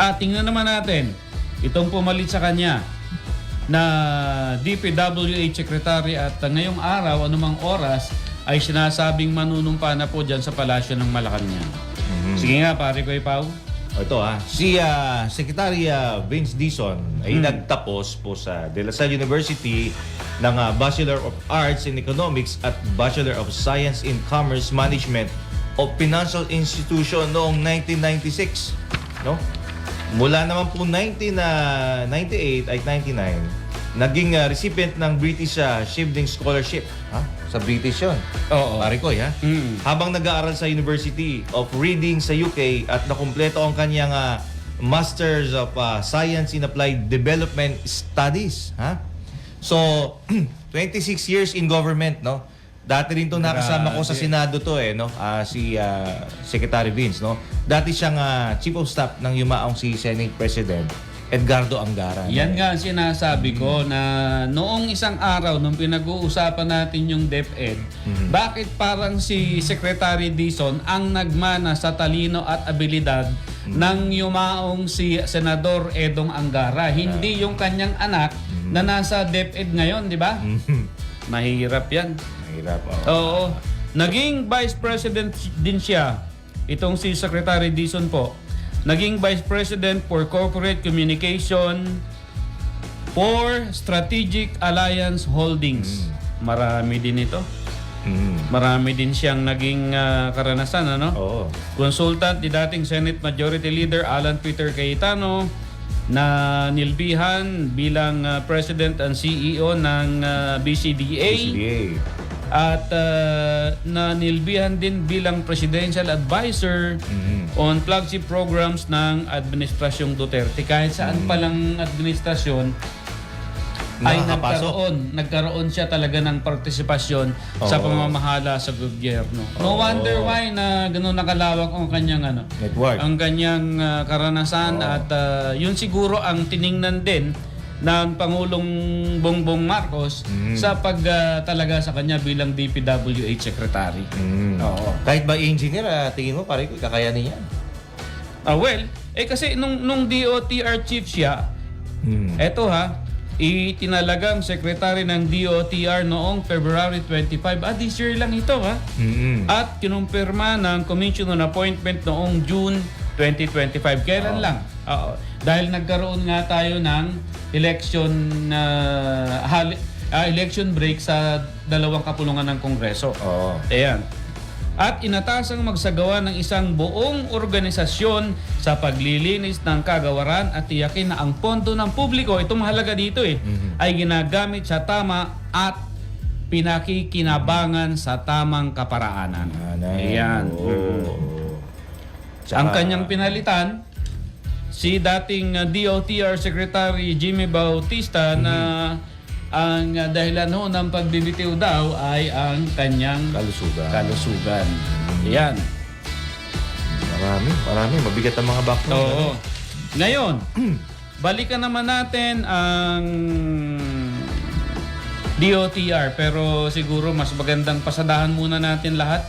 At tingnan naman natin, itong pumalit sa kanya na DPWH Secretary at uh, ngayong araw, anumang oras, ay sinasabing manunumpa na po dyan sa palasyo ng Malacanang. Sige nga, pare ko. O, Ito ha, si ah, Secretary ah, Vince Dizon ay nagtapos po sa De La Salle University ng ah, Bachelor of Arts in Economics at Bachelor of Science in Commerce Management of Financial Institution noong 1996. No? Mula naman po 1998 ay 99, naging ah, recipient ng British ah, Shielding Scholarship. Ha? Sa British yun. Oo. Pare ko, ha? Mm. Habang nag-aaral sa University of Reading sa UK at nakumpleto ang kanyang ah, Masters of ah, Science in Applied Development Studies, ha? So, 26 years in government, no? Dati rin 'tong nakasama ko sa. Senado to eh, no? Ah, si ah, Secretary Vince, no? Dati siyang ah, Chief of Staff ng yumaong si Senate President Edgardo Angara. no? Yan nga ang sinasabi ko na noong isang araw nung pinag-uusapan natin yung DepEd, bakit parang si Secretary Dizon ang nagmana sa talino at abilidad ng yumaong si Senador Edong Angara, hindi yung kanyang anak na nasa DepEd ngayon, di ba? Mahirap yan. Mahirap. oh. Oo. Naging Vice President din siya. Itong si Secretary Dizon po. Naging Vice President for Corporate Communication for Strategic Alliance Holdings. Marami din ito. Mhm. Marami din siyang naging ah, karanasan, ano? Oo. Consultant ni dating Senate Majority Leader Alan Peter Cayetano na nilbihan bilang ah, President and CEO ng ah, BCDA PCDA. At uh, nanilbihan din bilang presidential advisor Mhm. on flagship programs ng Administrasyong Duterte. Kahit saan palang administrasyon ay nagkaroon, nagkaroon siya talaga ng partisipasyon sa Oo. pamamahala sa gobyerno. No Oo. wonder why na gano'n nakalawak ang kanyang ano, Network. ang kanyang uh, karanasan at uh, yun siguro ang tiningnan din ng Pangulong Bongbong Marcos Mm. sa pag uh, talaga sa kanya bilang DPWH Secretary. Mm. Oo. Kahit ba engineer, ah, tingin mo, pare kakayanin yan. Ah well, eh kasi nung, nung DOTR chief siya, Mm. eto ha, itinalagang secretary ng DOTR noong February 25. Ah, this year lang ito ha. Mm. At kinumpirma ng Commission on Appointment noong June 2025. Kailan lang? Oo. Dahil nagkaroon nga tayo ng election uh, hali- ah, election break sa dalawang kapulungan ng Kongreso. Oo. Ayan. At inatasang magsagawa ng isang buong organisasyon sa paglilinis ng kagawaran at tiyakin na ang pondo ng publiko, ito mahalaga dito eh, ay ginagamit sa tama at pinakikinabangan sa tamang kaparaanan. Ayan. Oo. Ang kanyang pinalitan, si dating uh, DOTR Secretary Jimmy Bautista na ang uh, dahilan ho ng pagbibitiw daw ay ang kanyang Kalusugan. kalusugan. Yan. Marami, marami. Mabigat ang mga background. Oo. Ngayon, balikan naman natin ang DOTR pero siguro mas magandang pasadahan muna natin lahat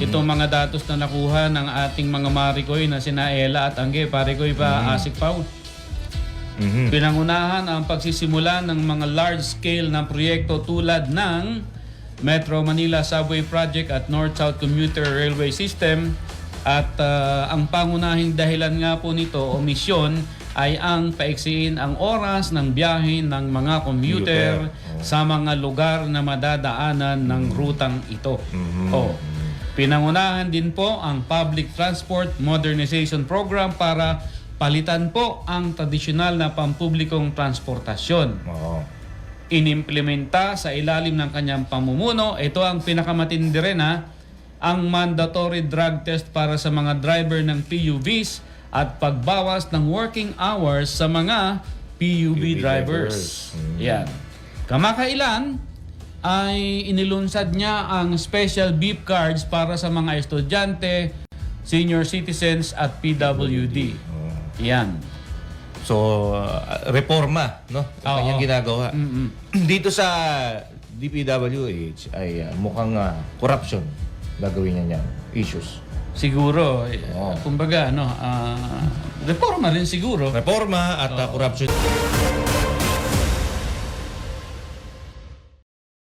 itong mga datos na nakuha ng ating mga Marikoy na sina Ella at Angge. Parikoy pa Asik Pau. Mhm. Pinangunahan ang pagsisimula ng mga large-scale na proyekto tulad ng Metro Manila Subway Project at North-South Commuter Railway System at ah, ang pangunahing dahilan nga po nito o misyon ay ang paiksiin ang oras ng biyahe ng mga commuter Commuter. sa mga lugar na madadaanan ng rutang ito. Mhm. Oh. Pinangunahan din po ang Public Transport Modernization Program para palitan po ang tradisyonal na pampublikong transportasyon. Oo. Inimplementa sa ilalim ng kanyang pamumuno, ito ang pinakamatindi rin ha, ang mandatory drug test para sa mga driver ng PUVs at pagbawas ng working hours sa mga PUV, PUV drivers. drivers. Mm. Yan. Kamakailan ay inilunsad niya ang special beep cards para sa mga estudyante, senior citizens at PWD. Oo. Yan. So, uh, reforma, no? Ang Oo. kanyang ginagawa. Mm-mm. Dito sa DPWH ay uh, mukhang uh, corruption gagawin niya niyan. Issues. siguro, eh, Oo. kumbaga, ano, ah, reforma rin siguro. Reforma at uh, corruption.